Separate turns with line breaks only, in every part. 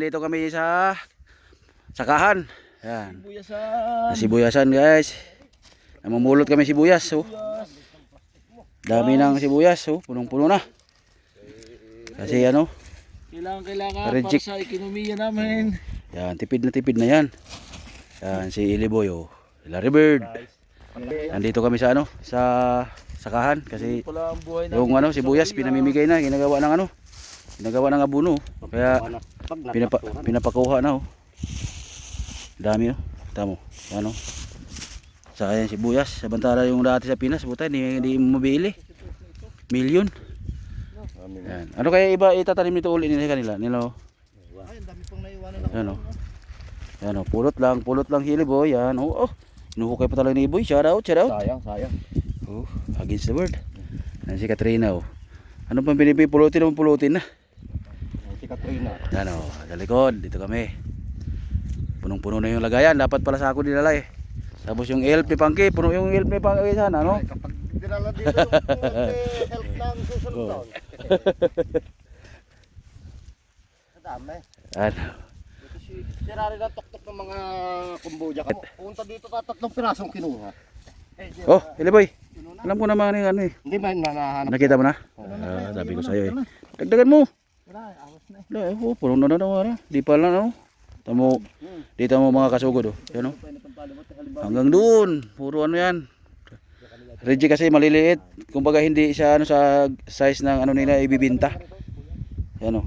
Dito kami sa sakahan. Yan.
Buyasan.
Sibuyasan guys. Namumulot kami sibuyas. Oh. Dami ng sibuyas. Oh. Punong-puno na. Kasi ano.
Kailangan, kailangan
Reject.
para sa ekonomiya namin.
Yan. Tipid na tipid na yan. Yan. Si Iliboy. Oh. Larry Bird. Nandito kami sa ano. Sa sakahan. Kasi yung ano sibuyas pinamimigay na. Ginagawa ng ano. Ginagawa ng abuno. Kaya pinapa, pinapakuha na. Oh. Dami oh. Tamo. Ano. Saka yan sibuyas. Samantala yung dati sa Pinas. Buta hindi, hindi mo mabili. Milyon. Yan. Ano kaya iba itatanim nito uli nila kanila? Nila oh.
Ay, ang dami pang naiwanan ako.
Yan oh. Yan oh. Pulot lang. Pulot lang hili boy. Yan oh. oh. Inuhukay pa talaga ni Boy. Shout out. Shout out.
Sayang, sayang.
Oh. Against the word. Yan si Katrina oh. Ano pang pinipipulutin pulutin na. Yan o, sa likod, dito kami. Punong-puno na yung lagayan, dapat pala sa ako dinala eh. Tapos yung ni Pangki, puno yung ni Pangki sana, no?
Kapag dinala dito yung help ng susunod
Oh.
taon. Kadami.
Ano?
Ito si Sira rin ang tuktok ng mga kumbuja ko. Punta dito ta tatlong pirasong kinuha. Eh,
Oh, Iliboy, alam ko naman yung ano eh.
Hindi man nanahanap.
Nakita mo na? Ah, sabi ko sa'yo eh. Dagdagan mo.
Na.
Wala, eh, oh, puno na na daw, ano? Di pa lang, ano? Tamo, dito mo mga kasugod, oh. Yan, oh. Hanggang doon, puro ano yan. Reggie kasi maliliit. Kumbaga hindi siya ano sa size ng ano nila ibibinta. Yan oh.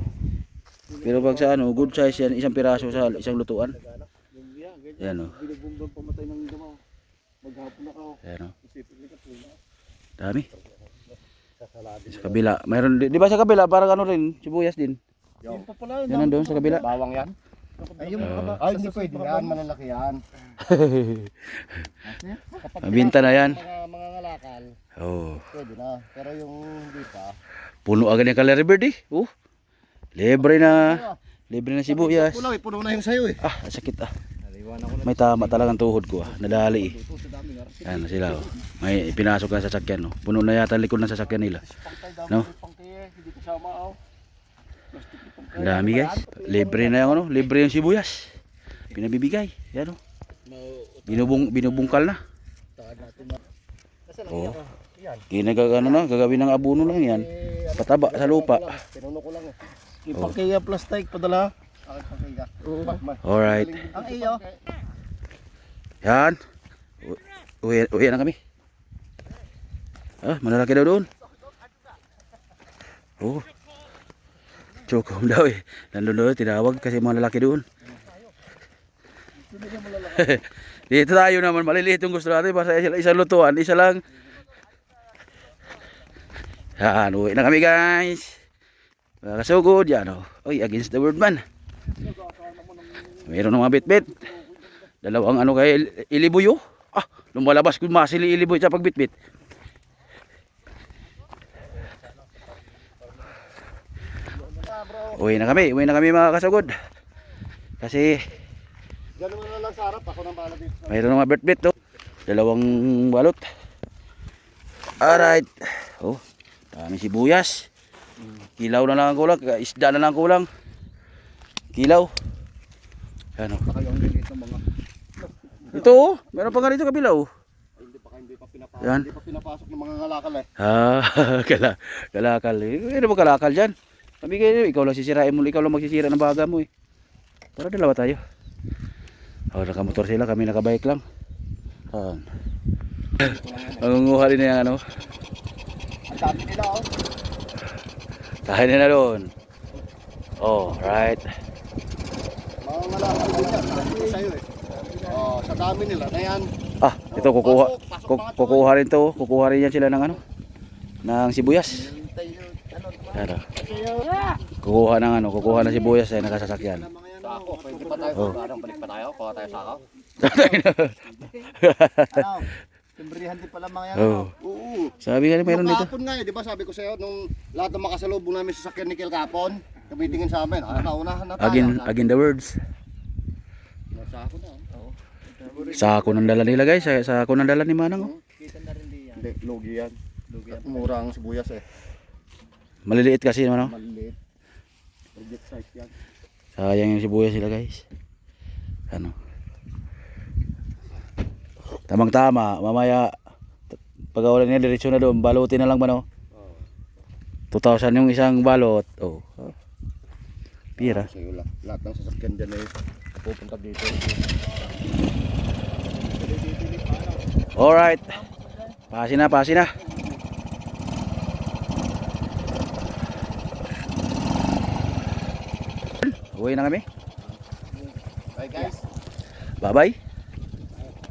Pero pag sa ano, good size yan, isang piraso sa isang lutuan. Yan oh.
Binubumbang pamatay ng damo. Maghapon ako.
Yan oh.
Ni Katrina.
Dami.
Sa
kabila, mayroon di ba sa kabila parang ano rin, sibuyas din.
Yung pa pala
Yan nandun sa kabila.
Bawang yan? Ay, yung
Oo.
Ay, hindi pwede yan. Malalaki yan.
Mabinta na yan.
Mga, mga ngalakal,
Oh,
pwede na. Pero yung hindi pa.
puno agad yung Calery Bird eh. Oh. Libre na. Libre na sibuyas.
Puno eh, puno na yung sayo eh.
Ah, sakit ah.
Naliwan ako na
May tama talagang tuhod ko ah. Nadali eh. Yan sila oh. May pinasok na sa sasakyan oh. Puno na yata likod ng sasakyan nila. No?
no? hindi kasama oh.
Ang dami guys. Libre na yung ano, libre yung sibuyas. Pinabibigay. Yan oh. Binubung binubungkal na.
Tahan natin na.
Gagawin ng abono lang yan. Pataba sa lupa.
Pinuno ko lang eh. Yung pangkaya plastic padala. Oo.
Alright.
Ang iyo.
Yan. Uwi, uwi na kami. Ah, malalaki daw doon. Oh. Chokom daw eh. Nandun doon, tinawag kasi mga lalaki doon. Dito tayo naman, maliliit yung gusto natin. Basta isa, isang lutuan, isa lang. Yan, uwi na kami guys. Mga kasugod, yan o. Uy, against the word man. Mayroon ng mga bitbit. Dalawang ano kay Il- Iliboy oh. Ah, lumalabas kung masili Iliboy sa pagbitbit. Uwi na kami, uwi na kami mga kasugod. Kasi
mo na lang sa harap. Ako nang bahala dito.
mayroon mga bitbit oh. Dalawang balot. Alright. Oh, dami sibuyas. Kilaw na lang ang kulang, isda na lang ang kulang. Kilaw. Ano? Ito oh, meron pa nga rito kabila oh.
Hindi pa hindi pa pinapasok. Hindi pa pinapasok ng mga ngalakal eh.
Ah, kala, kalakal eh. Ano ba kalakal dyan? Sabi kayo, ikaw lang sisirain mo, ikaw lang magsisira ng baga mo eh. Tara, dalawa tayo. Oh, nakamotor sila, kami nakabike lang. Saan? Mangunguha rin na yung ano.
Ang nila oh.
Tahan na doon. Oh, right.
Mga ngalakal din yan. Oh, sa dami nila na yan.
Ah, ito kukuha. ku- Kukuha rin to, kukuha rin yan sila ng ano. Ng sibuyas. Ano? Kukuha ng ano, kukuha ng sibuyas ay nakasasakyan.
Sako, pwede pa tayo.
Oh.
Balik pa tayo? Kuha tayo sako. Ano? Timbrihan din pala mga yan.
oh.
Oo.
Sabi ka mayroon dito.
Kahapon nga eh, di ba sabi ko sa'yo, nung lahat ng makasalubong namin sa sakyan ni Kel Kapon, tumitingin sa amin, ah, naunahan na tayo.
Again, again the words.
Nasa ako na. Oo.
Sako ng dala nila guys, sa- sako ng dala ni Manang. oh.
Kita na rin di yan. Hindi, lugi yan. Lugi yan. Mura ang sibuyas eh.
Maliliit kasi ano.
Maliliit. Legit size yan.
Sayang yung sibuyas sila guys. Ano? Tamang tama, mamaya pag wala niya diretso na doon, balutin na lang ba no?
Oh.
2,000 yung isang balot. Oh. Pira.
Kasi lahat, lahat ng sasakyan dyan eh. Pupunta dito.
Alright. Pasi na, pasi na. Uwi na kami.
Bye guys.
Bye-bye.